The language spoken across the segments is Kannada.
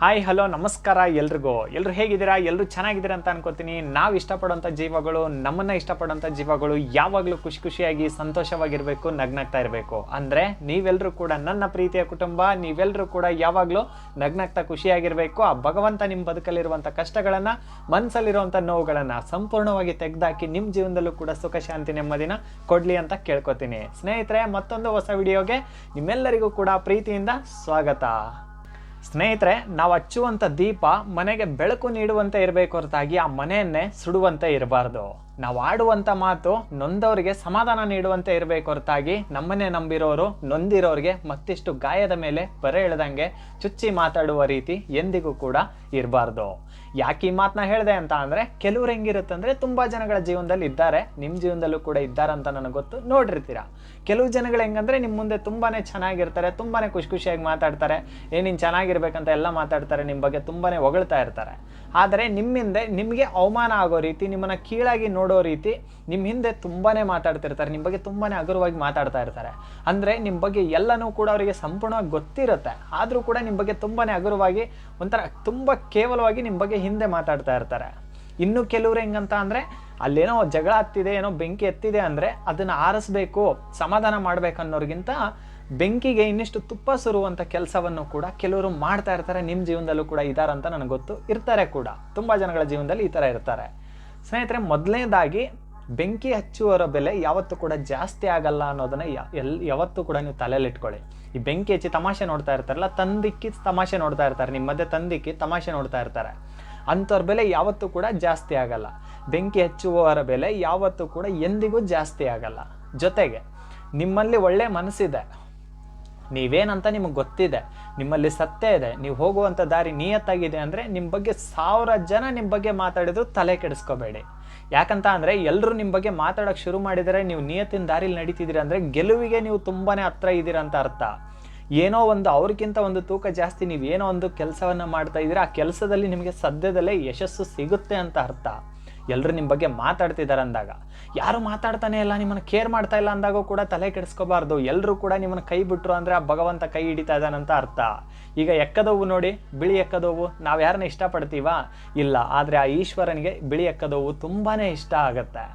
ಹಾಯ್ ಹಲೋ ನಮಸ್ಕಾರ ಎಲ್ರಿಗೂ. ಎಲ್ಲರೂ ಹೇಗಿದ್ದೀರಾ? ಎಲ್ಲರೂ ಚೆನ್ನಾಗಿದ್ದೀರಾ ಅಂತ ಅನ್ಕೋತೀನಿ. ನಾವು ಇಷ್ಟಪಡೋಂಥ ಜೀವಗಳು, ನಮ್ಮನ್ನು ಇಷ್ಟಪಡೋಂಥ ಜೀವಗಳು ಯಾವಾಗಲೂ ಖುಷಿ ಖುಷಿಯಾಗಿ, ಸಂತೋಷವಾಗಿರಬೇಕು, ನಗ್ನಗ್ತಾ ಇರಬೇಕು. ಅಂದರೆ ನೀವೆಲ್ಲರೂ ಕೂಡ ನನ್ನ ಪ್ರೀತಿಯ ಕುಟುಂಬ ನೀವೆಲ್ಲರೂ ಕೂಡ ಯಾವಾಗಲೂ ನಗ್ನಗ್ತಾ ಖುಷಿಯಾಗಿರಬೇಕು. ಆ ಭಗವಂತ ನಿಮ್ಮ ಬದುಕಲ್ಲಿರುವಂಥ ಕಷ್ಟಗಳನ್ನು ಮನಸ್ಸಲ್ಲಿರುವಂಥ ನೋವುಗಳನ್ನು ಸಂಪೂರ್ಣವಾಗಿ ತೆಗೆದಾಕಿ ನಿಮ್ಮ ಜೀವನದಲ್ಲೂ ಕೂಡ ಸುಖ, ಶಾಂತಿ ನೆಮ್ಮದಿನ ಕೊಡಲಿ ಅಂತ ಕೇಳ್ಕೊತೀನಿ. ಸ್ನೇಹಿತರೆ, ಮತ್ತೊಂದು ಹೊಸ ವಿಡಿಯೋಗೆ ನಿಮ್ಮೆಲ್ಲರಿಗೂ ಕೂಡ ಪ್ರೀತಿಯಿಂದ ಸ್ವಾಗತ. ಸ್ನೇಹಿತರೆ, ನಾವು ಹಚ್ಚುವಂಥ ದೀಪ ಮನೆಗೆ ಬೆಳಕು ನೀಡುವಂತೆ ಇರಬೇಕು ಹೊರತಾಗಿ ಆ ಮನೆಯನ್ನೇ ಸುಡುವಂತೆ ಇರಬಾರ್ದು. ನಾವು ಆಡುವಂಥ ಮಾತು ನೊಂದವರಿಗೆ ಸಮಾಧಾನ ನೀಡುವಂತೆ ಇರಬೇಕು ಹೊರತಾಗಿ ನಮ್ಮನ್ನೇ ನಂಬಿರೋರು ನೊಂದಿರೋರಿಗೆ ಮತ್ತಿಷ್ಟು ಗಾಯದ ಮೇಲೆ ಬರೆ ಎಳೆದಂಗೆ ಚುಚ್ಚಿ ಮಾತಾಡುವ ರೀತಿ ಎಂದಿಗೂ ಕೂಡ ಇರಬಾರ್ದು. ಯಾಕೆ ಈ ಮಾತನ್ನ ಹೇಳಿದೆ ಅಂತ ಅಂದರೆ ಕೆಲವ್ರು ಹೆಂಗಿರುತ್ತೆ ಅಂದರೆ ತುಂಬ ಜನಗಳ ಜೀವನದಲ್ಲಿ ಇದ್ದಾರೆ ನಿಮ್ಮ ಜೀವನದಲ್ಲೂ ಕೂಡ ಇದ್ದಾರೆ ಅಂತ ನನಗೆ ಗೊತ್ತು. ನೋಡಿರ್ತೀರ? ಕೆಲವು ಜನಗಳು ಹೆಂಗಂದ್ರೆ ನಿಮ್ಮ ಮುಂದೆ ತುಂಬಾ ಚೆನ್ನಾಗಿರ್ತಾರೆ ತುಂಬಾ ಖುಷಿ ಖುಷಿಯಾಗಿ ಮಾತಾಡ್ತಾರೆ, ಏ, ನೀನು ಚೆನ್ನಾಗಿರ್ಬೇಕಂತ ಎಲ್ಲ ಮಾತಾಡ್ತಾರೆ ನಿಮ್ಮ ಬಗ್ಗೆ ತುಂಬಾ ಹೊಗಳ್ತಾ ಇರ್ತಾರೆ. ಆದರೆ ನಿಮ್ಮ ಹಿಂದೆ ನಿಮಗೆ ಅವಮಾನ ಆಗೋ ರೀತಿ, ನಿಮ್ಮನ್ನ ಕೀಳಾಗಿ ನೋಡೋ ರೀತಿ ನಿಮ್ಮ ಹಿಂದೆ ತುಂಬಾ ಮಾತಾಡ್ತಿರ್ತಾರೆ ನಿಮ್ಮ ಬಗ್ಗೆ ತುಂಬಾ ಹಗುರವಾಗಿ ಮಾತಾಡ್ತಾ ಇರ್ತಾರೆ. ಅಂದರೆ ನಿಮ್ಮ ಬಗ್ಗೆ ಎಲ್ಲನೂ ಕೂಡ ಅವರಿಗೆ ಸಂಪೂರ್ಣವಾಗಿ ಗೊತ್ತಿರುತ್ತೆ. ಆದರೂ ಕೂಡ ನಿಮ್ಮ ಬಗ್ಗೆ ತುಂಬಾ ಹಗುರವಾಗಿ ಒಂಥರ ತುಂಬ ಕೇವಲವಾಗಿ ನಿಮ್ಮ ಬಗ್ಗೆ ಹಿಂದೆ ಮಾತಾಡ್ತಾ ಇರ್ತಾರೆ. ಇನ್ನು ಕೆಲವ್ರು ಹೆಂಗಂತ ಅಂದರೆ, ಅಲ್ಲೇನೋ ಜಗಳ ಹತ್ತಿದೆ, ಏನೋ ಬೆಂಕಿ ಎತ್ತಿದೆ ಅಂದರೆ ಅದನ್ನು ಆರಿಸ್ಬೇಕು, ಸಮಾಧಾನ ಮಾಡ್ಬೇಕು ಅನ್ನೋರಿಗಿಂತ ಬೆಂಕಿಗೆ ಇನ್ನಿಷ್ಟು ತುಪ್ಪ ಸುರುವಂಥ ಕೆಲಸವನ್ನು ಕೂಡ ಕೆಲವರು ಮಾಡ್ತಾ ಇರ್ತಾರೆ. ನಿಮ್ಮ ಜೀವನದಲ್ಲೂ ಕೂಡ ಇದ್ದಾರೆ ಅಂತ ನನಗೆ ಗೊತ್ತು. ಇರ್ತಾರೆ ಕೂಡ. ತುಂಬ ಜನಗಳ ಜೀವನದಲ್ಲಿ ಈ ಥರ ಇರ್ತಾರೆ. ಸ್ನೇಹಿತರೆ, ಮೊದಲನೇದಾಗಿ ಬೆಂಕಿ ಹಚ್ಚುವರ ಬೆಲೆ ಯಾವತ್ತೂ ಕೂಡ ಜಾಸ್ತಿ ಆಗಲ್ಲ ಅನ್ನೋದನ್ನ ಎಲ್, ಯಾವತ್ತೂ ಕೂಡ ನೀವು ತಲೆಯಲ್ಲಿ ಇಟ್ಕೊಳ್ಳಿ. ಈ ಬೆಂಕಿ ಹಚ್ಚಿ ತಮಾಷೆ ನೋಡ್ತಾ ಇರ್ತಾರಲ್ಲ, ತಂದಿಕ್ಕಿ ತಮಾಷೆ ನೋಡ್ತಾ ಇರ್ತಾರೆ. ನಿಮ್ಮ ಮಧ್ಯೆ ತಂದಿಕ್ಕಿ ತಮಾಷೆ ನೋಡ್ತಾ ಇರ್ತಾರೆ. ಅಂಥವ್ರ ಬೆಲೆ ಯಾವತ್ತೂ ಕೂಡ ಜಾಸ್ತಿ ಆಗಲ್ಲ. ಬೆಂಕಿ ಹಚ್ಚುವವರ ಬೆಲೆ ಯಾವತ್ತೂ ಕೂಡ ಎಂದಿಗೂ ಜಾಸ್ತಿ ಆಗಲ್ಲ. ಜೊತೆಗೆ, ನಿಮ್ಮಲ್ಲಿ ಒಳ್ಳೆ ಮನಸ್ಸಿದೆ. ನೀವೇನಂತ ನಿಮಗೆ ಗೊತ್ತಿದೆ. ನಿಮ್ಮಲ್ಲಿ ಸತ್ಯ ಇದೆ. ನೀವು ಹೋಗುವಂಥ ದಾರಿ ನಿಯತ್ತಾಗಿದೆ ಅಂದರೆ ನಿಮ್ಮ ಬಗ್ಗೆ ಸಾವಿರ ಜನ ನಿಮ್ಮ ಬಗ್ಗೆ ಮಾತಾಡಿದ್ರು ತಲೆ ಕೆಡಿಸ್ಕೋಬೇಡಿ. ಯಾಕಂತ ಅಂದರೆ ಎಲ್ಲರೂ ನಿಮ್ಮ ಬಗ್ಗೆ ಮಾತಾಡೋಕ್ಕೆ ಶುರು ಮಾಡಿದರೆ ನೀವು ನಿಯತ್ತಿನ ದಾರಿಲಿ ನಡೀತಿದ್ದೀರಿ ಅಂದರೆ ಗೆಲುವಿಗೆ ನೀವು ತುಂಬಾ ಹತ್ರ ಇದ್ದೀರ ಅಂತ ಅರ್ಥ. ಏನೋ ಒಂದು ಅವ್ರಿಗಿಂತ ಒಂದು ತೂಕ ಜಾಸ್ತಿ ನೀವು ಏನೋ ಒಂದು ಕೆಲಸವನ್ನು ಮಾಡ್ತಾ ಇದ್ದೀರಾ, ಆ ಕೆಲಸದಲ್ಲಿ ನಿಮಗೆ ಸದ್ಯದಲ್ಲೇ ಯಶಸ್ಸು ಸಿಗುತ್ತೆ ಅಂತ ಅರ್ಥ. ಎಲ್ಲರೂ ನಿಮ್ಮ ಬಗ್ಗೆ ಮಾತಾಡ್ತಿದ್ದಾರೆ ಅಂದಾಗ. ಯಾರು ಮಾತಾಡ್ತಾನೆ ಇಲ್ಲ, ನಿಮ್ಮನ್ನು ಕೇರ್ ಮಾಡ್ತಾ ಇಲ್ಲ ಅಂದಾಗ ಕೂಡ ತಲೆ ಕೆಡಿಸ್ಕೋಬಾರ್ದು. ಎಲ್ಲರೂ ಕೂಡ ನಿಮ್ಮನ್ನು ಕೈ ಬಿಟ್ರು ಅಂದರೆ ಆ ಭಗವಂತ ಕೈ ಹಿಡಿತಾ ಇದ್ದಾನಂತ ಅರ್ಥ. ಈಗ ಎಕ್ಕದೋವು ನೋಡಿ, ಬಿಳಿ ಎಕ್ಕದೋವು, ನಾವು ಯಾರನ್ನ ಇಷ್ಟಪಡ್ತೀವಾ? ಇಲ್ಲ, ಆದರೆ ಆ ಈಶ್ವರನಿಗೆ ಬಿಳಿ ಎಕ್ಕದೋವು ತುಂಬಾ ಇಷ್ಟ ಆಗತ್ತೆ.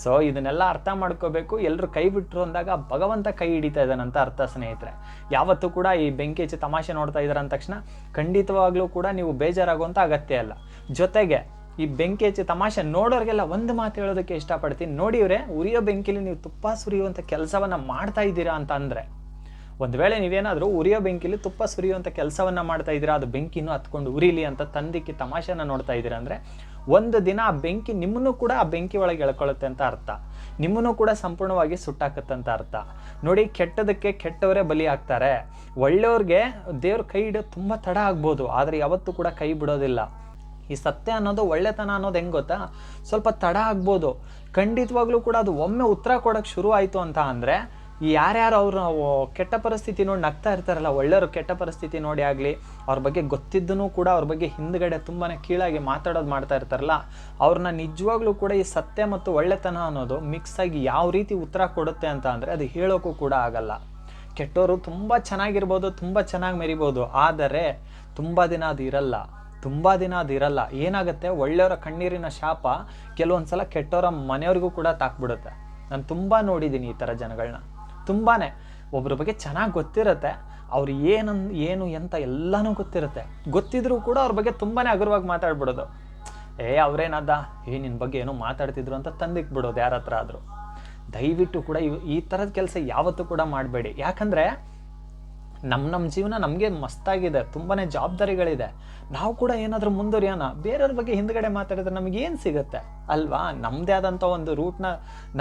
ಸೊ ಇದನ್ನೆಲ್ಲ ಅರ್ಥ ಮಾಡ್ಕೋಬೇಕು. ಎಲ್ಲರೂ ಕೈ ಬಿಟ್ಟರು ಅಂದಾಗ ಭಗವಂತ ಕೈ ಹಿಡಿತಾ ಇದ್ದಾನಂತ ಅರ್ಥ ಸ್ನೇಹಿತರೆ. ಯಾವತ್ತೂ ಕೂಡ ಈ ಬೆಂಕಿ ಹೆಚ್ಚು ತಮಾಷೆ ನೋಡ್ತಾ ಇದ್ದಾರೆ ಅಂದ ತಕ್ಷಣ ಖಂಡಿತವಾಗ್ಲೂ ಕೂಡ ನೀವು ಬೇಜಾರಾಗುವಂಥ ಅಗತ್ಯ ಇಲ್ಲ. ಜೊತೆಗೆ ಈ ಬೆಂಕಿ ಹೆಚ್ಚು ತಮಾಷೆ ನೋಡೋರಿಗೆಲ್ಲ ಒಂದು ಮಾತು ಹೇಳೋದಕ್ಕೆ ಇಷ್ಟಪಡ್ತೀನಿ. ನೋಡಿವ್ರೆ ಉರಿಯೋ ಬೆಂಕಿಲಿ ನೀವು ತುಪ್ಪ ಸುರಿಯುವಂಥ ಕೆಲಸವನ್ನು ಮಾಡ್ತಾ ಇದ್ದೀರಾ ಅಂತ ಅಂದರೆ, ಒಂದು ವೇಳೆ ನೀವೇನಾದರೂ ಉರಿಯೋ ಬೆಂಕಿಲಿ ತುಪ್ಪ ಸುರಿಯುವಂಥ ಕೆಲಸವನ್ನು ಮಾಡ್ತಾ ಇದ್ದೀರಾ, ಅದು ಬೆಂಕಿನೂ ಹತ್ಕೊಂಡು ಉರಿಲಿ ಅಂತ ತಂದಿಕ್ಕಿ ತಮಾಷೆನ ನೋಡ್ತಾ ಇದ್ದೀರಾ ಅಂದರೆ ಒಂದು ದಿನ ಆ ಬೆಂಕಿ ನಿಮ್ಮನ್ನು ಕೂಡ ಆ ಬೆಂಕಿ ಒಳಗೆ ಎಳ್ಕೊಳ್ಳುತ್ತೆ ಅಂತ ಅರ್ಥ. ನಿಮ್ಮನ್ನು ಕೂಡ ಸಂಪೂರ್ಣವಾಗಿ ಸುಟ್ಟಾಕತ್ತೆ ಅಂತ ಅರ್ಥ. ನೋಡಿ, ಕೆಟ್ಟದಕ್ಕೆ ಕೆಟ್ಟವರೇ ಬಲಿ ಆಗ್ತಾರೆ. ಒಳ್ಳೆಯವ್ರಿಗೆ ದೇವ್ರ ಕೈ ಹಿಡಿಯೋದು ತುಂಬ ತಡ ಆಗ್ಬೋದು, ಆದರೆ ಯಾವತ್ತೂ ಕೂಡ ಕೈ ಬಿಡೋದಿಲ್ಲ. ಈ ಸತ್ಯ ಅನ್ನೋದು ಒಳ್ಳೆತನ ಅನ್ನೋದು ಹೆಂಗೆ ಗೊತ್ತಾ? ಸ್ವಲ್ಪ ತಡ ಆಗ್ಬೋದು. ಖಂಡಿತವಾಗ್ಲೂ ಕೂಡ ಅದು ಒಮ್ಮೆ ಉತ್ತರ ಕೊಡೋಕ್ಕೆ ಶುರು ಆಯಿತು ಅಂತ ಅಂದರೆ ಯಾರ್ಯಾರು ಅವರು ಕೆಟ್ಟ ಪರಿಸ್ಥಿತಿ ನೋಡಿ ನಗ್ತಾ ಇರ್ತಾರಲ್ಲ, ಒಳ್ಳೆಯವರು ಕೆಟ್ಟ ಪರಿಸ್ಥಿತಿ ನೋಡಿ ಆಗಲಿ, ಅವ್ರ ಬಗ್ಗೆ ಗೊತ್ತಿದ್ದೂ ಕೂಡ ಅವ್ರ ಬಗ್ಗೆ ಹಿಂದ್ಗಡೆ ತುಂಬಾ ಕೀಳಾಗಿ ಮಾತಾಡೋದು ಮಾಡ್ತಾ ಇರ್ತಾರಲ್ಲ, ಅವ್ರನ್ನ ನಿಜವಾಗ್ಲೂ ಕೂಡ ಈ ಸತ್ಯ ಮತ್ತು ಒಳ್ಳೆತನ ಅನ್ನೋದು ಮಿಕ್ಸ್ ಆಗಿ ಯಾವ ರೀತಿ ಉತ್ತರ ಕೊಡುತ್ತೆ ಅಂತ ಅಂದರೆ ಅದು ಹೇಳೋಕ್ಕೂ ಕೂಡ ಆಗಲ್ಲ. ಕೆಟ್ಟವರು ತುಂಬ ಚೆನ್ನಾಗಿರ್ಬೋದು, ತುಂಬ ಚೆನ್ನಾಗಿ ಮೆರಿಬೋದು, ಆದರೆ ತುಂಬ ದಿನ ಅದು ಇರಲ್ಲ, ತುಂಬ ದಿನ ಅದು ಇರಲ್ಲ. ಏನಾಗುತ್ತೆ? ಒಳ್ಳೆಯವರ ಕಣ್ಣೀರಿನ ಶಾಪ ಕೆಲವೊಂದು ಸಲ ಕೆಟ್ಟವರ ಮನೆಯವ್ರಿಗೂ ಕೂಡ ತಾಕ್ಬಿಡುತ್ತೆ. ನಾನು ತುಂಬ ನೋಡಿದ್ದೀನಿ ಈ ಥರ ಜನಗಳನ್ನ ತುಂಬಾ ಒಬ್ಬರ ಬಗ್ಗೆ ಚೆನ್ನಾಗಿ ಗೊತ್ತಿರುತ್ತೆ. ಅವ್ರು ಏನನ್ ಏನು ಎಂತ ಎಲ್ಲನೂ ಗೊತ್ತಿರುತ್ತೆ. ಗೊತ್ತಿದ್ರೂ ಕೂಡ ಅವ್ರ ಬಗ್ಗೆ ತುಂಬಾ ಹಗುರವಾಗಿ ಮಾತಾಡ್ಬಿಡೋದು. ಏ, ಅವ್ರೇನದ? ಏ ನಿನ್ನ ಬಗ್ಗೆ ಏನೋ ಮಾತಾಡ್ತಿದ್ರು ಅಂತ ತಂದಿಕ್ಬಿಡೋದು ಯಾರ ಹತ್ರ ಆದರೂ. ದಯವಿಟ್ಟು ಕೂಡ ಇವ್ ಈ ಥರದ ಕೆಲಸ ಯಾವತ್ತೂ ಕೂಡ ಮಾಡಬೇಡಿ. ಯಾಕಂದರೆ ನಮ್ಮ ನಮ್ಮ ಜೀವನ ನಮಗೆ ಮಸ್ತಾಗಿದೆ. ತುಂಬಾ ಜವಾಬ್ದಾರಿಗಳಿದೆ. ನಾವು ಕೂಡ ಏನಾದರೂ ಮುಂದುವರಿಯೋಣ. ಬೇರೆಯವ್ರ ಬಗ್ಗೆ ಹಿಂದ್ಗಡೆ ಮಾತಾಡಿದ್ರೆ ನಮಗೆ ಏನು ಸಿಗುತ್ತೆ? ಅಲ್ವಾ? ನಮ್ಮದೇ ಆದಂಥ ಒಂದು ರೂಟ್ನ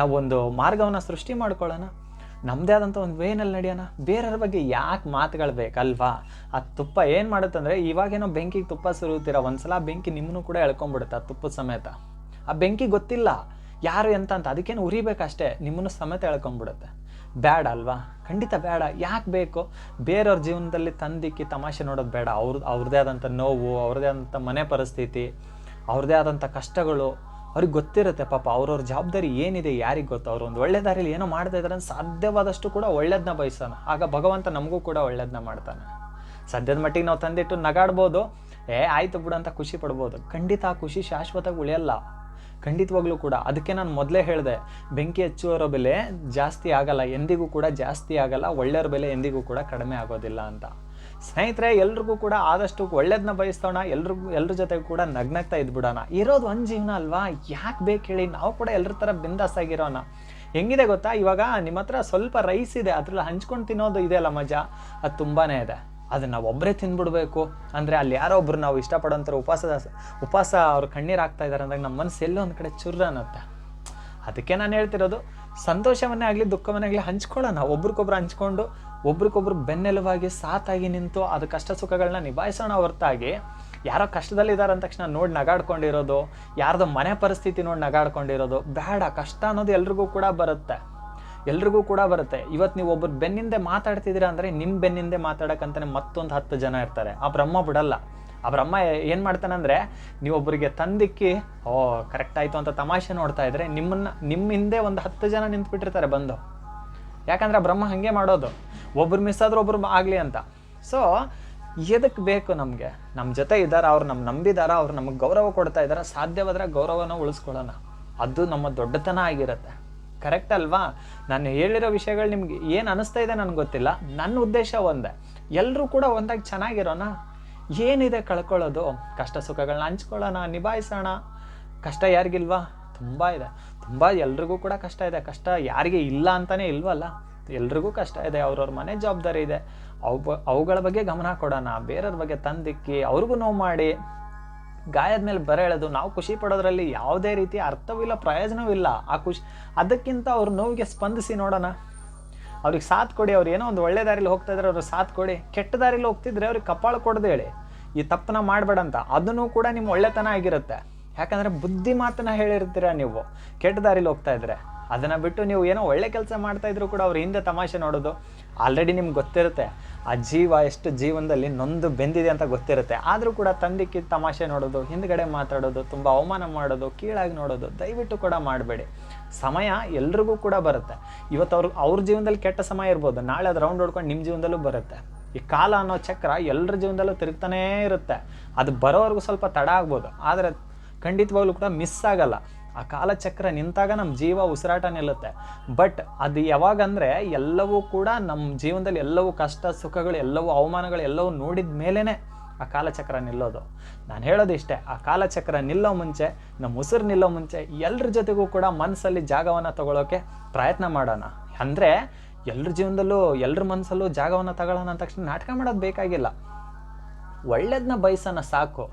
ಒಂದು ಮಾರ್ಗವನ್ನು ಸೃಷ್ಟಿ ಮಾಡ್ಕೊಳ್ಳೋಣ. ನಮ್ಮದೇ ಆದಂಥ ಒಂದು ವೇನಲ್ಲಿ ನಡೆಯೋಣ ಬೇರೆಯವ್ರ ಬಗ್ಗೆ ಯಾಕೆ ಮಾತುಗಳು ಬೇಕಲ್ವಾ? ಆ ತುಪ್ಪ ಏನು ಮಾಡುತ್ತಂದರೆ ಇವಾಗೇನೋ ಬೆಂಕಿಗೆ ತುಪ್ಪ ಸುರಿಯುತ್ತೀರ ಒಂದು ಸಲ ಬೆಂಕಿ ನಿಮ್ಮನ್ನು ಕೂಡ ಎಳ್ಕೊಂಬಿಡುತ್ತೆ ಆ ತುಪ್ಪದ ಸಮೇತ. ಆ ಬೆಂಕಿ ಗೊತ್ತಿಲ್ಲ. ಯಾರು ಎಂತ ಅಂತ, ಅದಕ್ಕೇನು ಉರಿಬೇಕಷ್ಟೇ, ನಿಮ್ಮನ್ನು ಸಮೇತ ಎಳ್ಕೊಂಬಿಡುತ್ತೆ ಬ್ಯಾಡ ಅಲ್ವಾ? ಖಂಡಿತ ಬೇಡ ಯಾಕೆ ಬೇಕು? ಬೇರೆಯವ್ರ ಜೀವನದಲ್ಲಿ ತಂದಿಕ್ಕಿ ತಮಾಷೆ ನೋಡೋದು ಬೇಡ. ಅವ್ರ ಅವ್ರದ್ದೇ ಆದಂಥ ನೋವು ಅವ್ರದ್ದೇ ಆದಂಥ ಮನೆ ಪರಿಸ್ಥಿತಿ ಅವ್ರದ್ದೇ ಆದಂಥ ಕಷ್ಟಗಳು ಅವ್ರಿಗೆ ಗೊತ್ತಿರುತ್ತೆ, ಪಾಪ ಅವ್ರವ್ರ ಜವಾಬ್ದಾರಿ ಏನಿದೆ, ಯಾರಿಗೆ ಗೊತ್ತು? ಅವ್ರು ಒಂದು ಒಳ್ಳೆ ದಾರಿಲಿ ಏನೋ ಮಾಡ್ತಾ ಇದ್ದಾರೆ ಸಾಧ್ಯವಾದಷ್ಟು ಕೂಡ ಒಳ್ಳೇದನ್ನ ಬಯಸೋಣ ಆಗ ಭಗವಂತ ನಮಗೂ ಕೂಡ ಒಳ್ಳೇದನ್ನ ಮಾಡ್ತಾನೆ. ಸದ್ಯದ ಮಟ್ಟಿಗೆ ನಾವು ತಂದಿಟ್ಟು ನಗಾಡ್ಬೋದು, ಏ, ಆಯ್ತು ಬಿಡು ಅಂತ ಖುಷಿ ಪಡ್ಬೋದು. ಖಂಡಿತ ಆ ಖುಷಿ ಶಾಶ್ವತ ಉಳಿಯಲ್ಲ. ಖಂಡಿತವಾಗ್ಲೂ ಕೂಡ. ಅದಕ್ಕೆ ನಾನು ಮೊದಲೇ ಹೇಳಿದೆ, ಬೆಂಕಿ ಹಚ್ಚುವರ ಬೆಲೆ ಜಾಸ್ತಿ ಆಗಲ್ಲ, ಎಂದಿಗೂ ಕೂಡ ಜಾಸ್ತಿ ಆಗಲ್ಲ, ಒಳ್ಳೆಯವ್ರ ಬೆಲೆ ಎಂದಿಗೂ ಕೂಡ ಕಡಿಮೆ ಆಗೋದಿಲ್ಲ ಅಂತ. ಸ್ನೇಹಿತರೆ, ಎಲ್ರಿಗೂ ಕೂಡ ಆದಷ್ಟು ಒಳ್ಳೇದನ್ನ ಬಯಸ್ತೋಣ ಎಲ್ರಿಗೂ, ಎಲ್ರ ಜೊತೆ ಕೂಡ ನಗ್ನಗ್ತಾ ಇದ್ಬಿಡೋಣ. ಇರೋದು ಒಂದು ಜೀವನ ಅಲ್ವಾ? ಯಾಕೆ ಬೇಕು ಹೇಳಿ? ನಾವು ಕೂಡ ಎಲ್ಲರ ಥರ ಬಿಂದಾಸಾಗಿರೋಣ ಹೆಂಗಿದೆ ಗೊತ್ತಾ? ಇವಾಗ ನಿಮ್ಮ ಹತ್ರ ಸ್ವಲ್ಪ ರೈಸ್ ಇದೆ. ಅದ್ರಲ್ಲಿ ಹಂಚ್ಕೊಂಡು ತಿನ್ನೋದು ಇದೆ ಅಲ್ಲ ಮಜಾ? ಅದು ತುಂಬಾ ಇದೆ. ಅದನ್ನ ಒಬ್ಬರೇ ತಿಂದ್ಬಿಡ್ಬೇಕು ಅಂದರೆ ಅಲ್ಲಿ ಯಾರೋ ಒಬ್ರು ನಾವು ಇಷ್ಟಪಡೋಂಥ ಉಪವಾಸ ಉಪವಾಸ ಅವ್ರು ಕಣ್ಣೀರು ಹಾಕ್ತಾ ಇದ್ದಾರೆ ಅಂದಾಗ ನಮ್ಮ ಮನಸ್ಸು ಎಲ್ಲೋ ಒಂದು ಕಡೆ ಚುರ್ರ ಅನ್ನತ್ತೆ. ಅದಕ್ಕೆ ನಾನು ಹೇಳ್ತಿರೋದು, ಸಂತೋಷವನ್ನೇ ಆಗಲಿ, ದುಃಖವನ್ನೇ ಆಗಲಿ ಹಂಚ್ಕೊಳ್ಳೋಣ. ಒಬ್ರಿಗೊಬ್ರು ಹಂಚ್ಕೊಂಡು ಒಬ್ರಿಗೊಬ್ರು ಬೆನ್ನೆಲುವಾಗಿ ಸಾತಾಗಿ ನಿಂತು ಅದು ಕಷ್ಟ ಸುಖಗಳನ್ನ ನಿಭಾಯಿಸೋಣ ಹೊರತಾಗಿ ಯಾರೋ ಕಷ್ಟದಲ್ಲಿದ್ದಾರೆ ಅಂದ ತಕ್ಷಣ ನೋಡಿ ನಗಾಡ್ಕೊಂಡಿರೋದು, ಯಾರ್ದೋ ಮನೆ ಪರಿಸ್ಥಿತಿ ನೋಡಿ ನಗಾಡ್ಕೊಂಡಿರೋದು ಬೇಡ ಕಷ್ಟ ಅನ್ನೋದು ಎಲ್ರಿಗೂ ಕೂಡ ಬರುತ್ತೆ. ಎಲ್ರಿಗೂ ಕೂಡ ಬರುತ್ತೆ. ಇವತ್ತು ನೀವು ಒಬ್ಬರು ಬೆನ್ನಿಂದೆ ಮಾತಾಡ್ತಿದ್ದೀರಾ ಅಂದರೆ ನಿಮ್ಮ ಬೆನ್ನಿಂದೆ ಮಾತಾಡೋಕ್ಕಂತಲೇ ಮತ್ತೊಂದು ಹತ್ತು ಜನ ಇರ್ತಾರೆ. ಆ ಬ್ರಹ್ಮ ಬಿಡಲ್ಲ. ಆ ಬ್ರಹ್ಮ ಏನು ಮಾಡ್ತಾನಂದ್ರೆ ನೀವೊಬ್ಬರಿಗೆ ತಂದಿಕ್ಕಿ, ಓ ಕರೆಕ್ಟ್ ಆಯಿತು ಅಂತ ತಮಾಷೆ ನೋಡ್ತಾ ಇದ್ರೆ ನಿಮ್ಮನ್ನ ನಿಮ್ಮ ಹಿಂದೆ ಒಂದು ಹತ್ತು ಜನ ನಿಂತ್ಬಿಟ್ಟಿರ್ತಾರೆ ಬಂದು. ಯಾಕಂದ್ರೆ ಬ್ರಹ್ಮ ಹಾಗೆ ಮಾಡೋದು. ಒಬ್ರು ಮಿಸ್ ಆದ್ರೆ ಒಬ್ರು ಆಗಲಿ ಅಂತ. ಸೊ ಎದಕ್ಕೆ ಬೇಕು ನಮಗೆ? ನಮ್ಮ ಜೊತೆ ಇದ್ದಾರೆ ಅವ್ರು ನಮ್ಮ ನಂಬಿದಾರ, ಅವ್ರು ನಮಗೆ ಗೌರವ ಕೊಡ್ತಾ ಇದ್ದಾರೆ ಸಾಧ್ಯವಾದ್ರೆ ಗೌರವನ ಉಳಿಸ್ಕೊಳ್ಳೋಣ. ಅದು ನಮ್ಮ ದೊಡ್ಡತನ ಆಗಿರುತ್ತೆ. ಕರೆಕ್ಟ್ ಅಲ್ವಾ? ನಾನು ಹೇಳಿರೋ ವಿಷಯಗಳು ನಿಮ್ಗೆ ಏನು ಅನಿಸ್ತಾ ಇದೆ ನನಗೆ ಗೊತ್ತಿಲ್ಲ. ನನ್ನ ಉದ್ದೇಶ ಒಂದೇ. ಎಲ್ಲರೂ ಕೂಡ ಒಂದಾಗಿ ಚೆನ್ನಾಗಿರೋಣ ಏನಿದೆ ಕಳ್ಕೊಳ್ಳೋದು? ಕಷ್ಟ ಸುಖಗಳನ್ನ ಹಂಚ್ಕೊಳ್ಳೋಣ, ನಿಭಾಯಿಸೋಣ. ಕಷ್ಟ ಯಾರಿಗಿಲ್ವಾ? ತುಂಬ ಇದೆ. ತುಂಬ ಎಲ್ರಿಗೂ ಕೂಡ ಕಷ್ಟ ಇದೆ. ಕಷ್ಟ ಯಾರಿಗೆ ಇಲ್ಲ ಅಂತಾನೆ ಇಲ್ವಲ್ಲ? ಎಲ್ರಿಗೂ ಕಷ್ಟ ಇದೆ. ಅವ್ರವ್ರ ಮನೆ ಜವಾಬ್ದಾರಿ ಇದೆ. ಅವು ಅವುಗಳ ಬಗ್ಗೆ ಗಮನ ಕೊಡೋಣ. ಬೇರೆಯವ್ರ ಬಗ್ಗೆ ತಂದಿಕ್ಕಿ, ಅವ್ರಿಗೂ ನೋವು ಮಾಡಿ, ಗಾಯದ ಮೇಲೆ ಬರ ನಾವು ಖುಷಿ ಪಡೋದ್ರಲ್ಲಿ ಯಾವುದೇ ರೀತಿ ಅರ್ಥವಿಲ್ಲ ಪ್ರಯೋಜನವಿಲ್ಲ ಆ ಖುಷಿ, ಅದಕ್ಕಿಂತ ಅವ್ರ ನೋವಿಗೆ ಸ್ಪಂದಿಸಿ ನೋಡೋಣ. ಅವ್ರಿಗೆ ಸಾಥ್ ಕೊಡಿ. ಅವ್ರು ಏನೋ ಒಂದು ಒಳ್ಳೆ ದಾರಿಲಿ ಹೋಗ್ತಾ ಇದ್ರೆ ಅವ್ರಿಗೆ ಸಾಥ್ ಕೊಡಿ. ಕೆಟ್ಟ ದಾರಿಲಿ ಹೋಗ್ತಿದ್ರೆ ಅವ್ರಿಗೆ ಕಪಾಳ ಕೊಡ್ದು ಹೇಳಿ. ಈ ತಪ್ಪನ್ನ ಮಾಡಬೇಡ ಅಂತ ಅದನ್ನು ಕೂಡ ನಿಮ್ಮ ಒಳ್ಳೆತನ ಆಗಿರುತ್ತೆ. ಯಾಕಂದ್ರೆ ಬುದ್ಧಿ ಮಾತನ್ನ ಹೇಳಿರ್ತೀರ ನೀವು? ಕೆಟ್ಟ ದಾರಿಲಿ ಹೋಗ್ತಾ ಇದ್ರೆ. ಅದನ್ನ ಬಿಟ್ಟು ನೀವು ಏನೋ ಒಳ್ಳೆ ಕೆಲಸ ಮಾಡ್ತಾ ಇದ್ರು ಕೂಡ ಅವ್ರ ಹಿಂದೆ ತಮಾಷೆ ನೋಡೋದು ಆಲ್ರೆಡಿ ನಿಮ್ಗೆ ಗೊತ್ತಿರುತ್ತೆ. ಆ ಜೀವ ಎಷ್ಟು ಜೀವನದಲ್ಲಿ ನೊಂದು ಬೆಂದಿದೆ ಅಂತ ಗೊತ್ತಿರುತ್ತೆ. ಆದರೂ ಕೂಡ ತಂದಿಕ್ಕಿ ತಮಾಷೆ ನೋಡೋದು, ಹಿಂದ್ಗಡೆ ಮಾತಾಡೋದು, ತುಂಬ ಅವಮಾನ ಮಾಡೋದು, ಕೀಳಾಗಿ ನೋಡೋದು, ದಯವಿಟ್ಟು ಕೂಡ ಮಾಡಬೇಡಿ. ಸಮಯ ಎಲ್ರಿಗೂ ಕೂಡ ಬರುತ್ತೆ. ಇವತ್ತು ಅವ್ರ ಅವ್ರ ಜೀವನದಲ್ಲಿ ಕೆಟ್ಟ ಸಮಯ ಇರ್ಬೋದು. ನಾಳೆ ಅದು ರೌಂಡ್ ಹೊಡ್ಕೊಂಡು ನಿಮ್ಮ ಜೀವನದಲ್ಲೂ ಬರುತ್ತೆ. ಈ ಕಾಲ ಅನ್ನೋ ಚಕ್ರ ಎಲ್ಲರ ಜೀವನದಲ್ಲೂ ತಿರುಗ್ತಾನೇ ಇರುತ್ತೆ. ಅದು ಬರೋವರೆಗೂ ಸ್ವಲ್ಪ ತಡ ಆಗ್ಬೋದು. ಆದರೆ ಖಂಡಿತವಾಗ್ಲೂ ಕೂಡ ಮಿಸ್ ಆಗಲ್ಲ. ಆ ಕಾಲಚಕ್ರ ನಿಂತಾಗ ನಮ್ಮ ಜೀವ ಉಸಿರಾಟ ನಿಲ್ಲುತ್ತೆ. ಬಟ್ ಅದು ಯಾವಾಗಂದರೆ ಎಲ್ಲವೂ ಕೂಡ ನಮ್ಮ ಜೀವನದಲ್ಲಿ ಎಲ್ಲವೂ ಕಷ್ಟ, ಸುಖಗಳು, ಎಲ್ಲವೂ ಅವಮಾನಗಳು, ಎಲ್ಲವೂ ನೋಡಿದ ಮೇಲೇ ಆ ಕಾಲಚಕ್ರ ನಿಲ್ಲೋದು. ನಾನು ಹೇಳೋದು ಇಷ್ಟೇ, ಆ ಕಾಲಚಕ್ರ ನಿಲ್ಲೋ ಮುಂಚೆ ನಮ್ಮ ಉಸಿರು ನಿಲ್ಲೋ ಮುಂಚೆ ಎಲ್ಲರ ಜೊತೆಗೂ ಕೂಡ ಮನಸ್ಸಲ್ಲಿ ಜಾಗವನ್ನು ತಗೊಳ್ಳೋಕೆ ಪ್ರಯತ್ನ ಮಾಡೋಣ. ಅಂದರೆ ಎಲ್ಲರ ಜೀವನದಲ್ಲೂ ಎಲ್ಲರ ಮನಸ್ಸಲ್ಲೂ ಜಾಗವನ್ನು ತಗೊಳ್ಳೋಣ ಅಂದ ತಕ್ಷಣ ನಾಟಕ ಮಾಡೋದು ಬೇಕಾಗಿಲ್ಲ. ಒಳ್ಳೇದನ್ನ ಬಯಸೋಣ ಸಾಕು.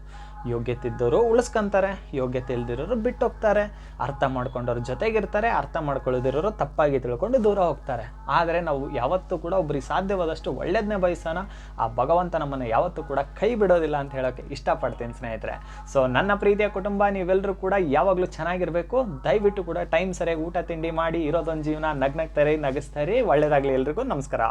ಯೋಗ್ಯತೆ ಇದ್ದವರು ಉಳಿಸ್ಕೊಂತಾರೆ ಯೋಗ್ಯತೆ ಇಲ್ದಿರೋರು ಬಿಟ್ಟು ಹೋಗ್ತಾರೆ ಅರ್ಥ ಮಾಡ್ಕೊಂಡವ್ರ ಜೊತೆಗಿರ್ತಾರೆ, ಅರ್ಥ ಮಾಡ್ಕೊಳ್ಳೋದಿರೋರು ತಪ್ಪಾಗಿ ತಿಳ್ಕೊಂಡು ದೂರ ಹೋಗ್ತಾರೆ. ಆದರೆ ನಾವು ಯಾವತ್ತೂ ಕೂಡ ಒಬ್ರಿಗೆ ಸಾಧ್ಯವಾದಷ್ಟು ಒಳ್ಳೇದನ್ನೇ ಬಯಸೋಣ, ಆ ಭಗವಂತ ನಮ್ಮನ್ನು ಯಾವತ್ತೂ ಕೂಡ ಕೈ ಬಿಡೋದಿಲ್ಲ ಅಂತ ಹೇಳೋಕ್ಕೆ ಇಷ್ಟಪಡ್ತೀನಿ ಸ್ನೇಹಿತರೆ. ಸೊ ನನ್ನ ಪ್ರೀತಿಯ ಕುಟುಂಬ ನೀವೆಲ್ಲರೂ ಕೂಡ ಯಾವಾಗಲೂ ಚೆನ್ನಾಗಿರಬೇಕು. ದಯವಿಟ್ಟು ಕೂಡ ಟೈಮ್ ಸರಿಯಾಗಿ ಊಟ, ತಿಂಡಿ ಮಾಡಿ, ಇರೋದೊಂದು ಜೀವನ ನಗ್ನಗ್ತಾರೆ, ನಗಿಸ್ತಾರೆ. ಒಳ್ಳೇದಾಗಲಿ ಎಲ್ರಿಗೂ ನಮಸ್ಕಾರ.